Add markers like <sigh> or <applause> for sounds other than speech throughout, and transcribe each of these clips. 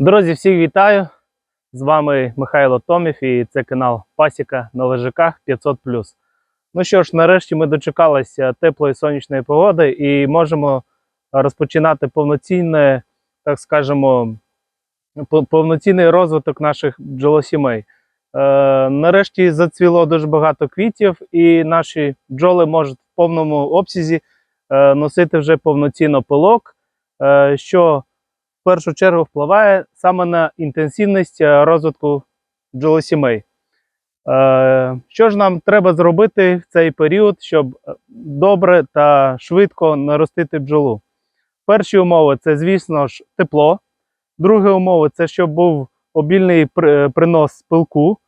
Друзі, всіх вітаю! З вами Михайло Томів і це канал Пасіка на лежаках 500. Ну що ж, нарешті ми дочекалися теплої сонячної погоди і можемо розпочинати повноцінне, так скажемо, повноцінний розвиток наших бджолосімей. Е, нарешті зацвіло дуже багато квітів, і наші бджоли можуть в повному обсязі е, носити вже повноцінно пилок, е, що першу чергу впливає саме на інтенсивність е, розвитку бджолосімей. Е, Що ж нам треба зробити в цей період, щоб е, добре та швидко наростити бджолу? Перші умови це, звісно ж, тепло. Друга умова це щоб був обільний принос пилку.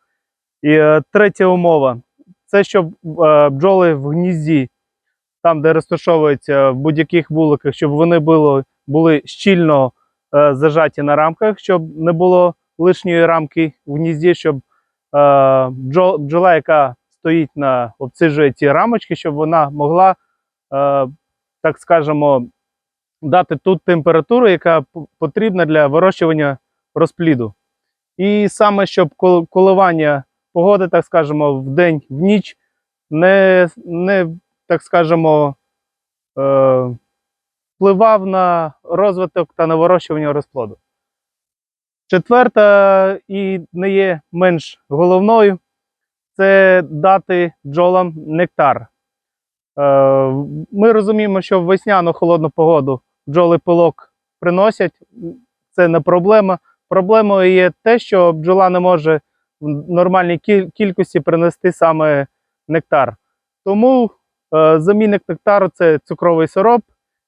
І третя умова це щоб бджоли в гнізді, там, де розташовуються в будь-яких вуликах, щоб вони були, були щільно зажаті на рамках, щоб не було лишньої рамки в гнізді, щоб е, бджола, яка стоїть на обсиджує ці рамочки, щоб вона могла, е, так скажемо, дати ту температуру, яка потрібна для вирощування розпліду. І саме щоб коливання погоди, так скажемо, в день, в ніч не, не так скажемо, е, впливав на розвиток та на вирощування розплоду. Четверта і не є менш головною це дати бджолам нектар. Е, Ми розуміємо, що в весняну холодну погоду бджоли пилок приносять, це не проблема. Проблемою є те, що бджола не може в нормальній кількості принести саме нектар. Тому е, замінник нектару це цукровий сироп,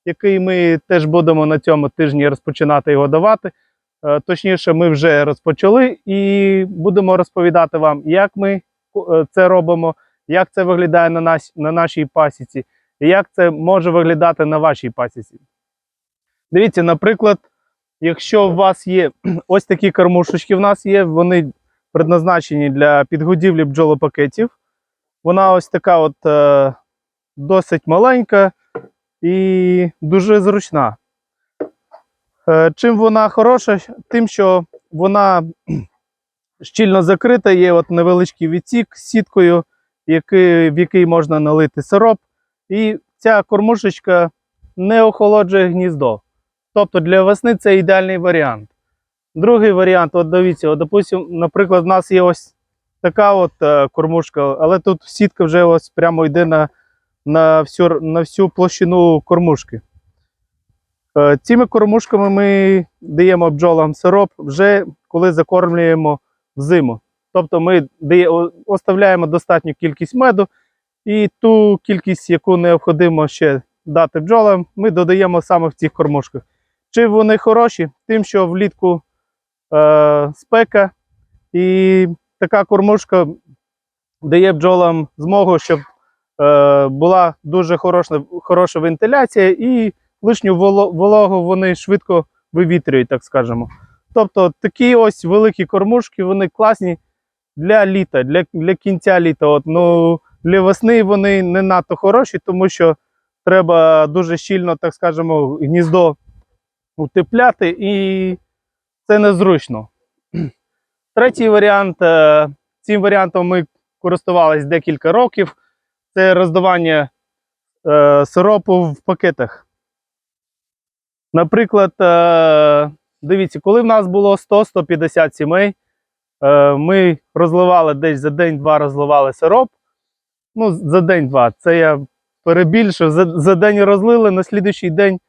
який ми теж будемо на цьому тижні розпочинати його давати. Е, Точніше, ми вже розпочали і будемо розповідати вам, як ми е, це робимо, як це виглядає на, нас, на нашій пасіці, і як це може виглядати на вашій пасіці. Дивіться, наприклад, якщо у вас є <clears throat> ось такі кормушечки, в нас є, вони предназначені для підгодівлі бджолопакетів. Вона ось така от е, досить маленька і дуже зручна. Е, Чим вона хороша? Тим, що вона <clears throat> щільно закрита, є от невеличкий відсік з сіткою, в який можна налити сироп. І ця кормушечка не охолоджує гніздо. Тобто для весни це ідеальний варіант. Другий варіант, от дивіться, от, допустим, наприклад, в нас є ось така от е, кормушка, але тут сітка вже ось прямо йде на, на, всю, на всю площину кормушки. Е, Цими кормушками ми даємо бджолам сироп вже коли закормлюємо взиму. Тобто ми оставляємо достатню кількість меду і ту кількість, яку необхідно ще дати бджолам, ми додаємо саме в цих кормушках. Чи вони хороші? Тим, що влітку е, спека, і така кормушка дає бджолам змогу, щоб була дуже хороша, хороша вентиляція і лишню вологу вони швидко вивітрюють, так скажемо. Тобто такі ось великі кормушки, вони класні для літа, для, для кінця літа. От, ну, для весни вони не надто хороші, тому що треба дуже щільно, так скажемо, гніздо утепляти, і це незручно. Третій варіант. е, Цим варіантом ми користувалися декілька років. Це роздавання е, сиропу в пакетах. Наприклад, е, дивіться, коли в нас було 100-150 сімей, е, ми розливали десь за день-два розливали сироп. Ну, за день-два. Це я перебільшив. За, за день розлили, на слідуючий день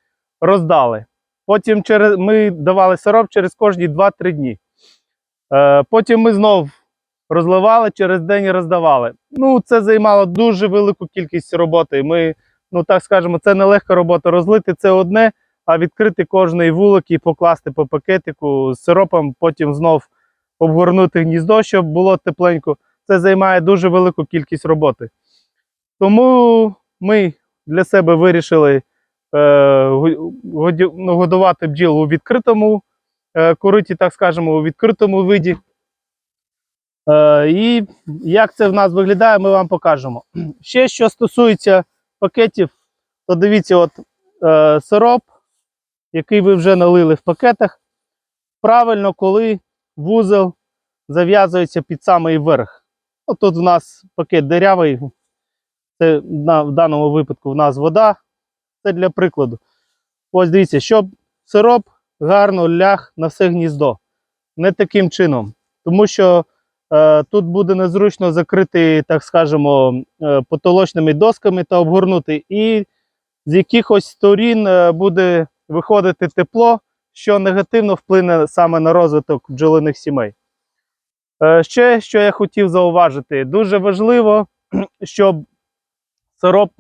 роздали. Потім через, ми давали сироп через кожні 2-3 дні. Е, потім ми знов розливали, через день і роздавали. Ну, це займало дуже велику кількість роботи. Ми, ну так скажемо, це нелегка робота. Розлити це одне, а відкрити кожний вулик і покласти по пакетику з сиропом, потім знов обгорнути гніздо, щоб було тепленько. Це займає дуже велику кількість роботи. Тому ми для себе вирішили е, ну, годувати бджіл у відкритому е, кориті, так скажемо, у відкритому виді. Е, і як це в нас виглядає, ми вам покажемо. <clears throat> Ще що стосується пакетів, то дивіться, от е, сироп, який ви вже налили в пакетах. правильно, коли вузол зав'язується під самий верх. От тут в нас пакет дирявий. Це на, в даному випадку в нас вода. Це для прикладу. Ось дивіться, щоб сироп гарно ляг на все гніздо. Не таким чином. Тому що тут буде незручно закрити, так скажемо, е, потолочними досками та обгорнути. І з якихось сторін е, буде виходити тепло, що негативно вплине саме на розвиток бджолиних сімей. Е, Ще що я хотів зауважити, дуже важливо, <clears throat> щоб сироп,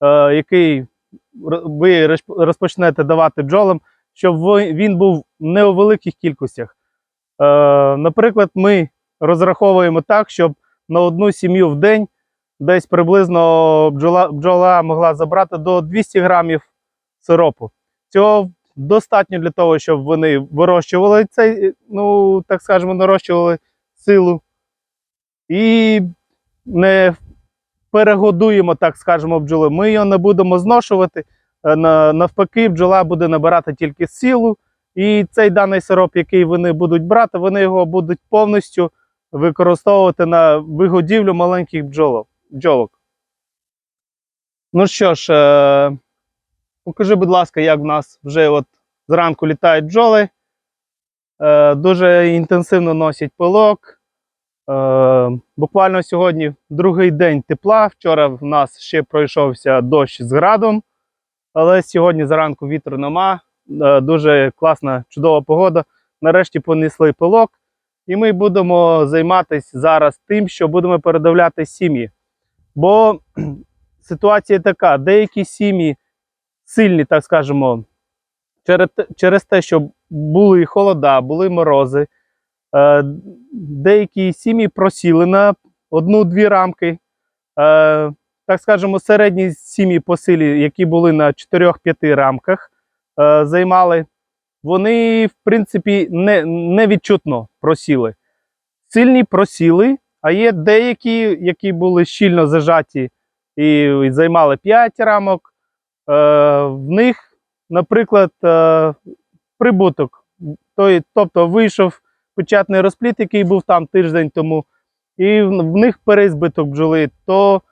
е, який ви розпочнете давати бджолам, щоб він був не у великих кількостях. Е, Наприклад, ми розраховуємо так, щоб на одну сім'ю в день десь приблизно бджола, бджола могла забрати до 200 грамів сиропу. Цього достатньо для того, щоб вони вирощували цей, ну так скажемо, нарощували силу і не перегодуємо, так скажемо, бджоли. Ми його не будемо зношувати. Е, Навпаки, бджола буде набирати тільки силу, і цей даний сироп, який вони будуть брати, вони його будуть повністю використовувати на вигодівлю маленьких бджолок. бджолок. Ну що ж, е, покажи, будь ласка, як в нас вже от зранку літають бджоли. Е, дуже інтенсивно носять пилок. Е, буквально сьогодні другий день тепла. Вчора в нас ще пройшовся дощ з градом, але сьогодні зранку вітру нема. Е, дуже класна, чудова погода. Нарешті понесли пилок, і ми будемо займатися зараз тим, що будемо передавляти сім'ї. Бо <clears throat> ситуація така: деякі сім'ї сильні, так скажемо, через, те- що були холода, були морози. Е, деякі сім'ї просіли на одну-дві рамки. Е, так скажемо, середні сім'ї по силі, які були на 4-5 рамках, е, займали, вони, в принципі, не, невідчутно просіли. Сильні просіли, а є деякі, які були щільно зажаті і займали 5 рамок. Е, в них, наприклад, е, прибуток. Той, тобто вийшов печатний розпліт, який був там тиждень тому, і в, них переізбиток бджоли, то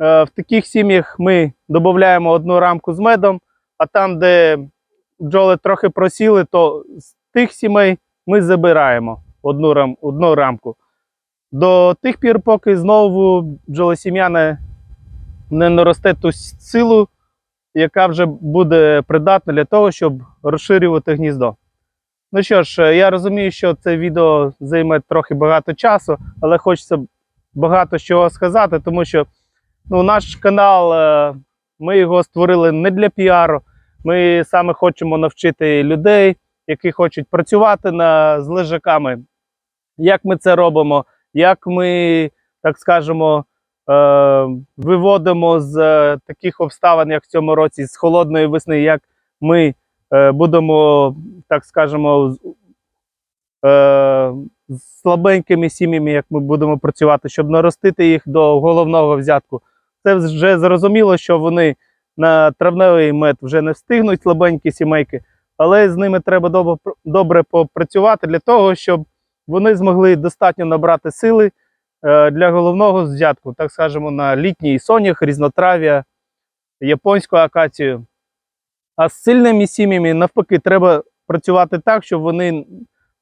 е, в таких сім'ях ми додаємо одну рамку з медом, а там, де бджоли трохи просіли, то з тих сімей ми забираємо одну, рам, одну рамку. До тих пір, поки знову бджолосім'я не, не наросте ту силу, яка вже буде придатна для того, щоб розширювати гніздо. Ну що ж, е, я розумію, що це відео займе трохи багато часу, але хочеться багато чого сказати, тому що ну, наш канал, е, ми його створили не для піару. Ми саме хочемо навчити людей, які хочуть працювати на, з лежаками. Як ми це робимо, як ми, так скажемо, е, виводимо з е, таких обставин, як в цьому році, з холодної весни, як ми е, будемо, так скажемо, е, з слабенькими сім'ями, як ми будемо працювати, щоб наростити їх до головного взятку. Це вже зрозуміло, що вони на травневий мед вже не встигнуть слабенькі сімейки, але з ними треба добре, попрацювати для того, щоб вони змогли достатньо набрати сили е, для головного взятку, так скажемо, на літній сонях, різнотрав'я, японську акацію. А з сильними сім'ями, навпаки, треба працювати так, щоб вони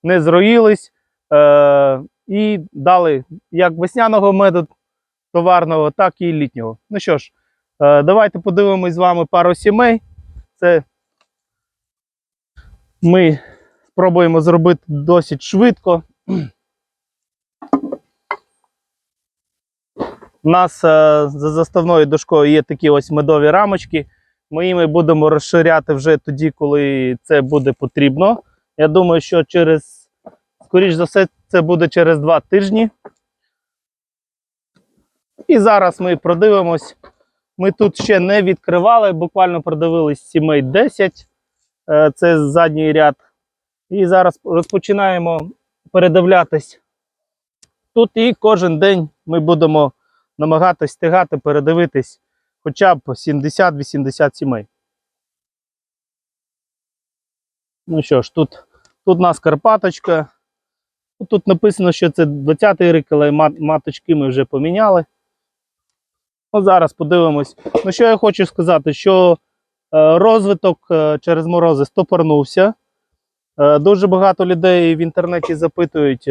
не зроїлись е, і дали як весняного меду товарного, так і літнього. Ну що ж, давайте подивимось з вами пару сімей. Це ми спробуємо зробити досить швидко. У нас е, за заставною дошкою є такі ось медові рамочки. Ми їми будемо розширяти вже тоді, коли це буде потрібно. Я думаю, що через, скоріш за все, це буде через два тижні. І зараз ми продивимось. Ми тут ще не відкривали, буквально продивились сімей 10. Е, Це задній ряд. І зараз розпочинаємо передивлятись тут. І кожен день ми будемо намагатись встигати передивитись хоча б 70-80 сімей. Ну що ж, тут, Тут у нас Карпаточка. Тут написано, що це 20-й рік, але маточки ми вже поміняли. Ну, зараз подивимось. Ну, що я хочу сказати, що е, розвиток е, через морози стопорнувся. Е, дуже багато людей в інтернеті запитують,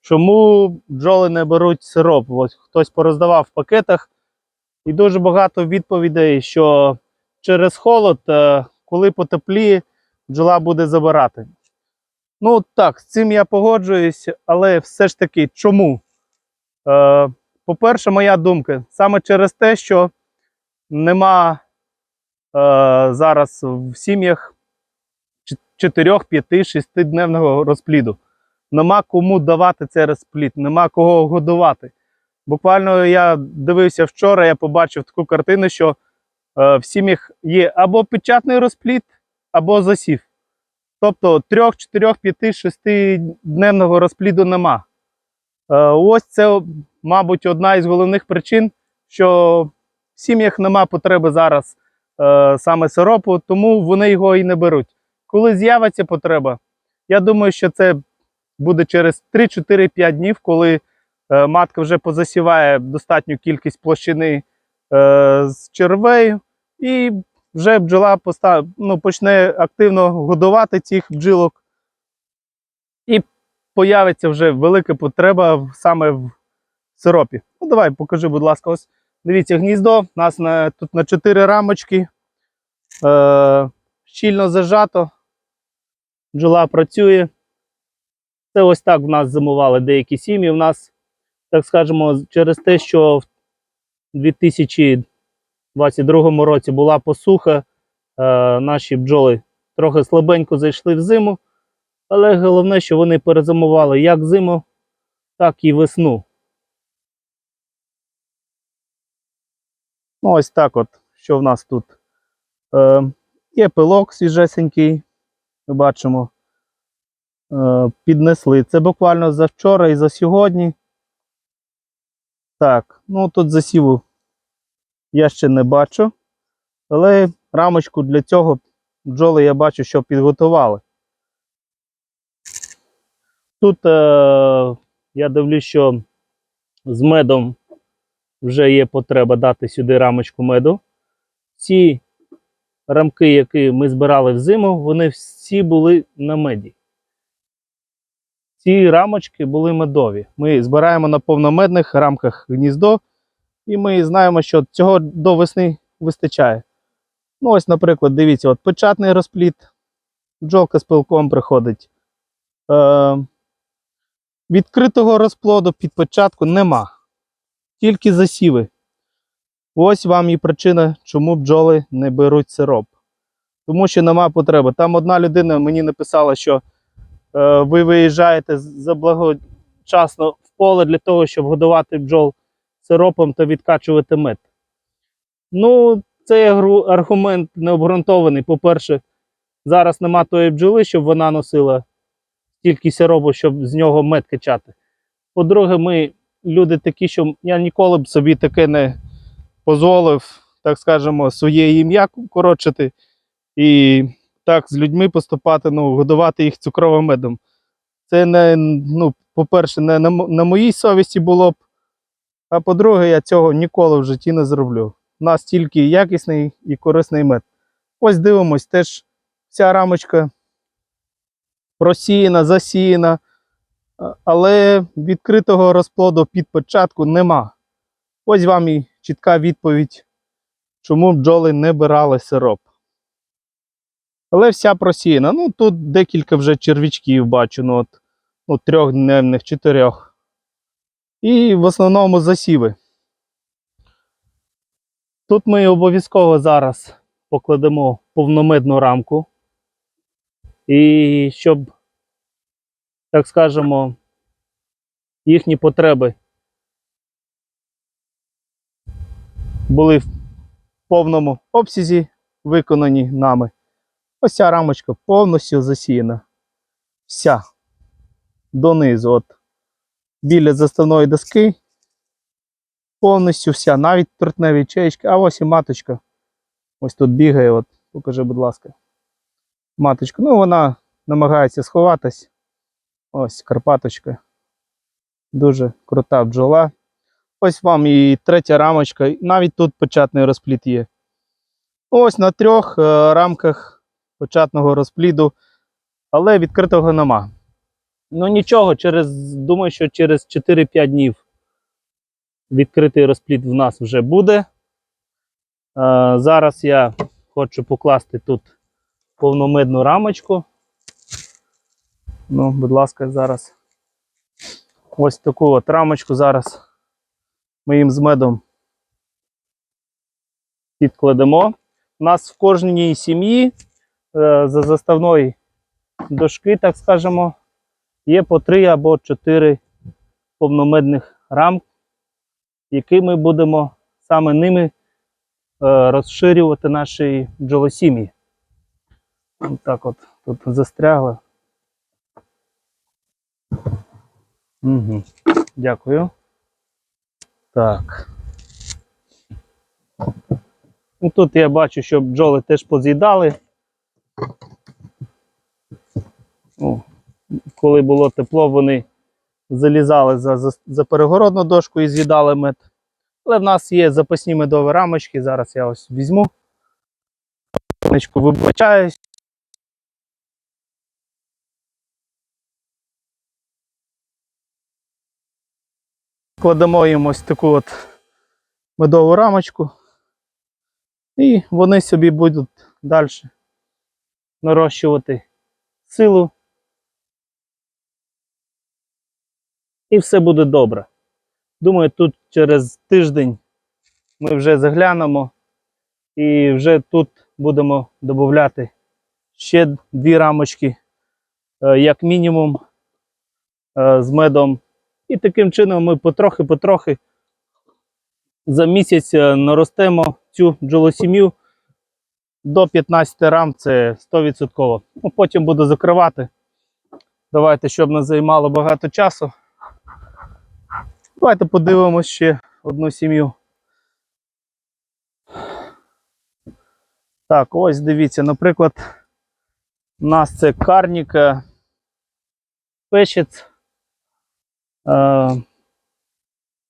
чому бджоли не беруть сироп. Ось хтось пороздавав в пакетах. І дуже багато відповідей, що через холод, коли потепліє, бджола буде забирати. Ну так, з цим я погоджуюсь, але все ж таки, чому? Е, по-перше, моя думка, саме через те, що нема е, зараз в сім'ях 4, 5, 6 дневного розпліду. Нема кому давати цей розплід, нема кого годувати. Буквально я дивився вчора, я побачив таку картину, що е, в сім'ях є або печатний розплід, або засів. Тобто 3, 4, 5, 6 дневного розпліду нема. Е, ось це, мабуть, одна із головних причин, що в сім'ях нема потреби зараз е, саме сиропу, тому вони його і не беруть. Коли з'явиться потреба, я думаю, що це буде через 3-4-5 днів, коли е, матка вже позасіває достатню кількість площини е, з червею, і вже бджола поста- ну, почне активно годувати цих бджілок. І появиться вже велика потреба саме в сиропі. Ну, давай, покажи, будь ласка, ось дивіться, гніздо. У нас на, тут на 4 рамочки. Е, щільно зажато. Бджола працює. Це ось так в нас зимували деякі сім'ї. У нас, так скажемо, через те, що в 2022 році була посуха, е, наші бджоли трохи слабенько зайшли в зиму, але головне, що вони перезимували як зиму, так і весну. Ну, ось так от, що в нас тут. Е, є пилок свіжесенький, ми бачимо. Е, піднесли. Це буквально за вчора і за сьогодні. Так, ну тут засіву я ще не бачу. Але рамочку для цього бджоли я бачу, що підготували. Тут е, я дивлюсь, що з медом вже є потреба дати сюди рамочку меду. Ці рамки, які ми збирали взиму, вони всі були на меді. Ці рамочки були медові. Ми збираємо на повномедних рамках гніздо, і ми знаємо, що цього до весни вистачає. Ну, ось, наприклад, дивіться, от печатний розпліт, бджолка з пилком приходить. Е, відкритого розплоду під початку нема. Тільки засіви. Ось вам і причина, чому бджоли не беруть сироп. Тому що нема потреби. Там одна людина мені написала, що е, ви виїжджаєте заблагочасно в поле для того, щоб годувати бджол сиропом та відкачувати мед. Ну, цей аргумент необґрунтований. По-перше, зараз нема тої бджоли, щоб вона носила стільки сиропу, щоб з нього мед качати. По-друге, ми люди такі, що я ніколи б собі таке не дозволив, так скажемо, своє ім'я коротшити і так з людьми поступати, ну, годувати їх цукровим медом. Це не, ну, по-перше, не на, на моїй совісті було б. А по-друге, я цього ніколи в житті не зроблю. У нас тільки якісний і корисний мед. Ось дивимось, теж ця рамочка просіяна, засіяна, але відкритого розплоду під початку нема. Ось вам і чітка відповідь, чому бджоли не бирали сироп. Але вся просіяна. Ну, тут декілька вже червячків бачу, ну, от, ну, трьохдневних, чотирьох. І в основному засіви. Тут ми обов'язково зараз покладемо повномедну рамку. І щоб, так скажемо, їхні потреби були в повному обсязі виконані нами. Ось ця рамочка повністю засіяна. Вся донизу. От біля заставної доски. Повністю вся, навіть тортневі ячеїчки, а ось і маточка. Ось тут бігає, от, покажи, будь ласка. Маточка. Ну, вона намагається сховатись. Ось Карпаточка. Дуже крута бджола. Ось вам і третя рамочка, навіть тут початний розплід є. Ось на трьох е, рамках початного розпліду, але відкритого нема. Ну нічого, через, думаю, що через 4-5 днів відкритий розплід в нас вже буде. Е, зараз я хочу покласти тут повномидну рамочку. Ну, будь ласка, зараз. Ось таку от рамочку зараз ми їм з медом підкладемо. У нас в кожній сім'ї е, за заставної дошки, так скажемо, є по 3 або 4 повномедних рам, які ми будемо саме ними е, розширювати наші бджолосім'ї. Так от тут застрягли. Угу. Дякую. Так. Ну, тут я бачу, що бджоли теж поз'їдали. Коли було тепло, вони залізали за, за, за перегородну дошку і з'їдали мед. Але в нас є запасні медові рамочки. Зараз я ось візьму. Вибачаюсь. Кладемо їм ось таку от медову рамочку. І вони собі будуть далі нарощувати силу. І все буде добре. Думаю, тут через тиждень ми вже заглянемо і вже тут будемо додати ще дві рамочки, е, як мінімум, е, з медом. І таким чином ми потрохи-потрохи за місяць е, наростемо цю бджолосім'ю до 15 рам, це 100%. Ну, потім буду закривати. Давайте, щоб не займало багато часу. Давайте подивимось ще одну сім'ю. Так, ось дивіться, наприклад, у нас це карніка печець.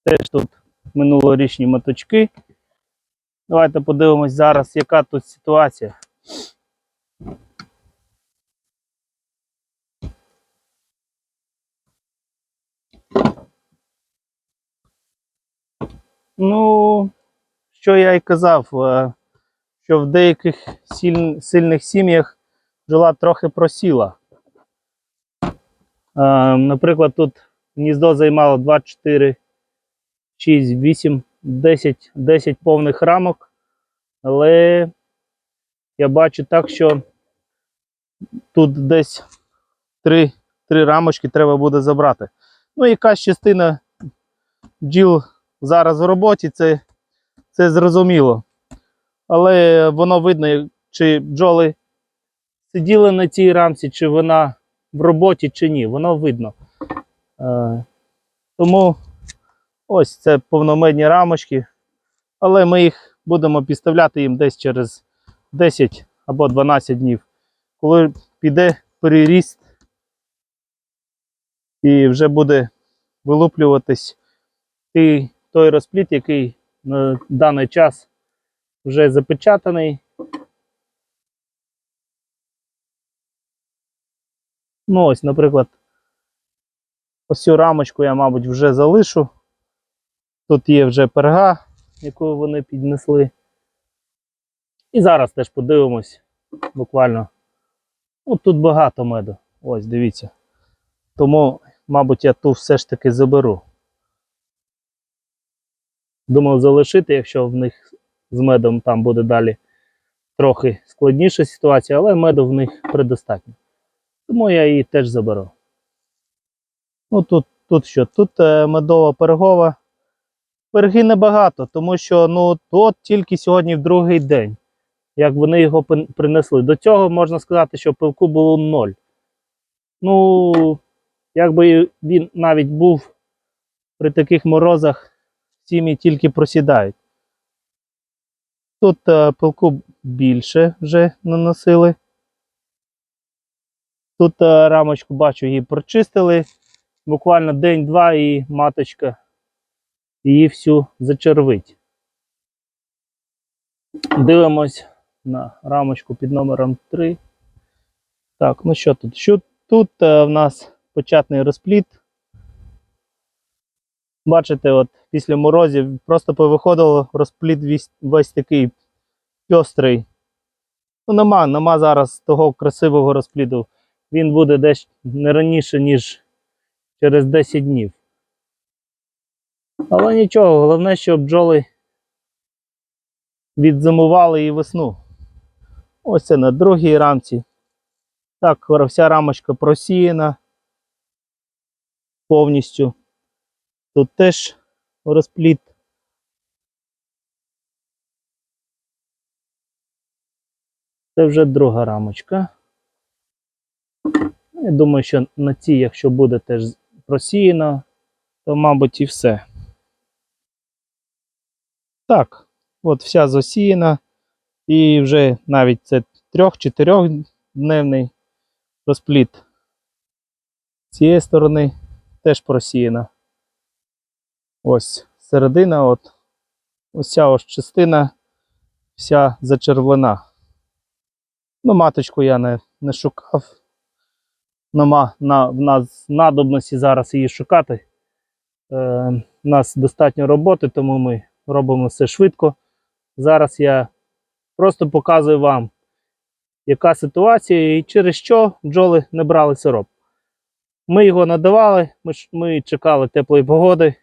Теж тут минулорічні моточки. Давайте подивимось зараз, яка тут ситуація. Ну, що я й казав, е, що в деяких сильних сім'ях бджола трохи просіла. Е, Наприклад, тут гніздо займало 2, 4, 6, 8, 10, 10 повних рамок. Але я бачу так, що тут десь 3, 3 рамочки треба буде забрати. Ну, якась частина бджіл зараз в роботі, це, це зрозуміло. Але воно видно, чи бджоли сиділи на цій рамці, чи вона в роботі, чи ні. Воно видно. Е, тому ось це повномедні рамочки. Але ми їх будемо підставляти їм десь через 10 або 12 днів. Коли піде переріст і вже буде вилуплюватись той, той розплід, який на даний час вже запечатаний. Ну, ось, наприклад, ось цю рамочку я, мабуть, вже залишу. Тут є вже перга, яку вони піднесли. І зараз теж подивимось буквально. Ну, тут багато меду. Ось, дивіться. Тому, мабуть, я ту все ж таки заберу. Думав залишити, якщо в них з медом там буде далі трохи складніша ситуація, але меду в них предостатньо. Тому я її теж заберу. Ну тут, тут що? Тут е, медова пергова. Перги небагато, тому що ну, от тільки сьогодні в другий день, як вони його принесли. До цього можна сказати, що пилку було ноль. Ну, якби він навіть був при таких морозах, сім'ї тільки просідають. Тут е, пилку більше вже наносили. Тут е, рамочку бачу, її прочистили. Буквально день-два і маточка її всю зачервить. Дивимось на рамочку під номером 3. Так, ну що тут? Що тут е, в нас початний розпліт. Бачите, от після морозів просто повиходило розпліт весь, весь такий пьострий. Ну, нема, нема зараз того красивого розпліду. Він буде десь не раніше, ніж через 10 днів. Але нічого, головне, щоб бджоли відзимували і весну. Ось це на другій рамці. Так, вся рамочка просіяна повністю. Тут теж розпліт. Це вже друга рамочка. Я думаю, що на цій, якщо буде теж просіяно, то, мабуть, і все. Так, от вся засіяна. І вже навіть це трьох-чотирьохдневний розпліт. З цієї сторони теж просіяна. Ось середина, от ось ця ось частина вся зачервлена. Ну, маточку я не, не шукав. Нема на, в нас надобності зараз її шукати. Е, у нас достатньо роботи, тому ми робимо все швидко. Зараз я просто показую вам, яка ситуація і через що бджоли не брали сироп. Ми його надавали, ми, ми чекали теплої погоди.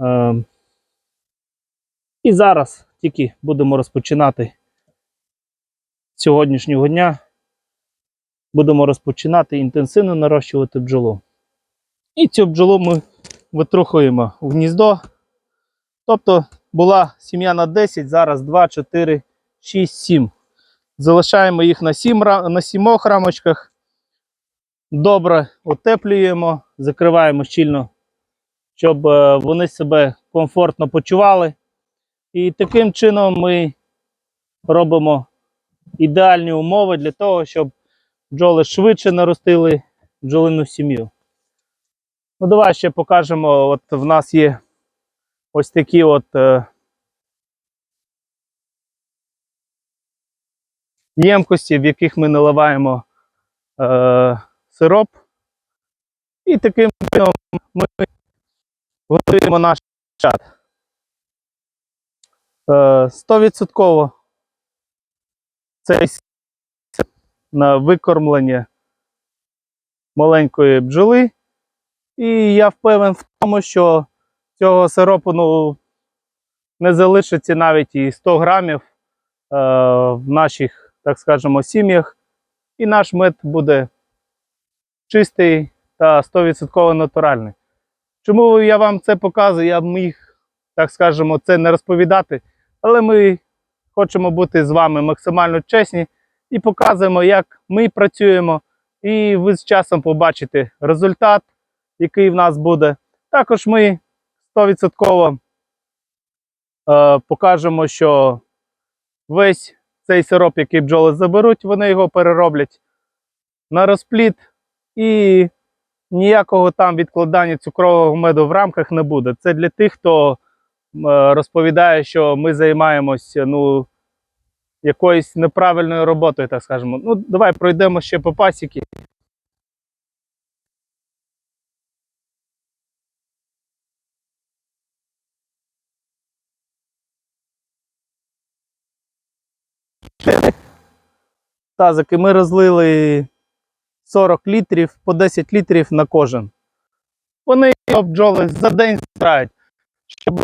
Е, і зараз тільки будемо розпочинати сьогоднішнього дня. Будемо розпочинати інтенсивно нарощувати бджолу. І цю бджолу ми витрухуємо в гніздо. Тобто була сім'я на 10, зараз 2, 4, 6, 7. Залишаємо їх на 7, на 7 рамочках. Добре утеплюємо, закриваємо щільно, щоб е, вони себе комфортно почували. І таким чином ми робимо ідеальні умови для того, щоб бджоли швидше наростили бджолину сім'ю. Ну, давай ще покажемо. От в нас є ось такі от е, ємкості, в яких ми наливаємо е, сироп. І таким чином ми готуємо наш чат. Е, 100% цей на викормлення маленької бджоли. І я впевнений в тому, що цього сиропу ну, не залишиться навіть і 100 грамів е, в наших, так скажемо, сім'ях. І наш мед буде чистий та 100% натуральний. Чому я вам це показую? Я міг, так скажемо, це не розповідати, але ми хочемо бути з вами максимально чесні і показуємо, як ми працюємо, і ви з часом побачите результат, який в нас буде. Також ми 100% е, покажемо, що весь цей сироп, який бджоли заберуть, вони його перероблять на розпліт і ніякого там відкладання цукрового меду в рамках не буде. Це для тих, хто е, розповідає, що ми займаємося ну, якоюсь неправильною роботою, так скажемо. Ну, давай пройдемо ще по пасіки. Тазики ми розлили 40 літрів по 10 літрів на кожен. Вони бджоли за день збирають, щоб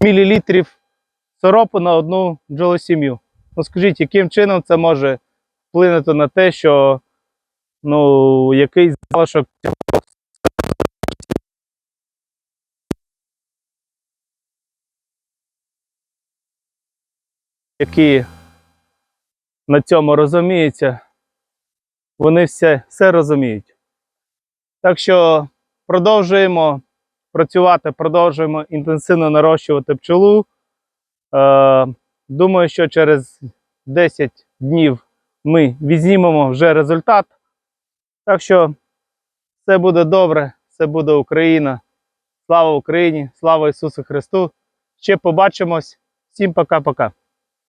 мілілітрів сиропу на одну бджолосім'ю. Ну скажіть, яким чином це може вплинути на те, що ну, якийсь залишок цього які на цьому розуміються, вони все, все розуміють. Так що продовжуємо працювати, продовжуємо інтенсивно нарощувати пчелу. Е, думаю, що через 10 днів ми візьмемо вже результат. Так що все буде добре, все буде Україна. Слава Україні, слава Ісусу Христу! Ще побачимось. Всім пока-пока.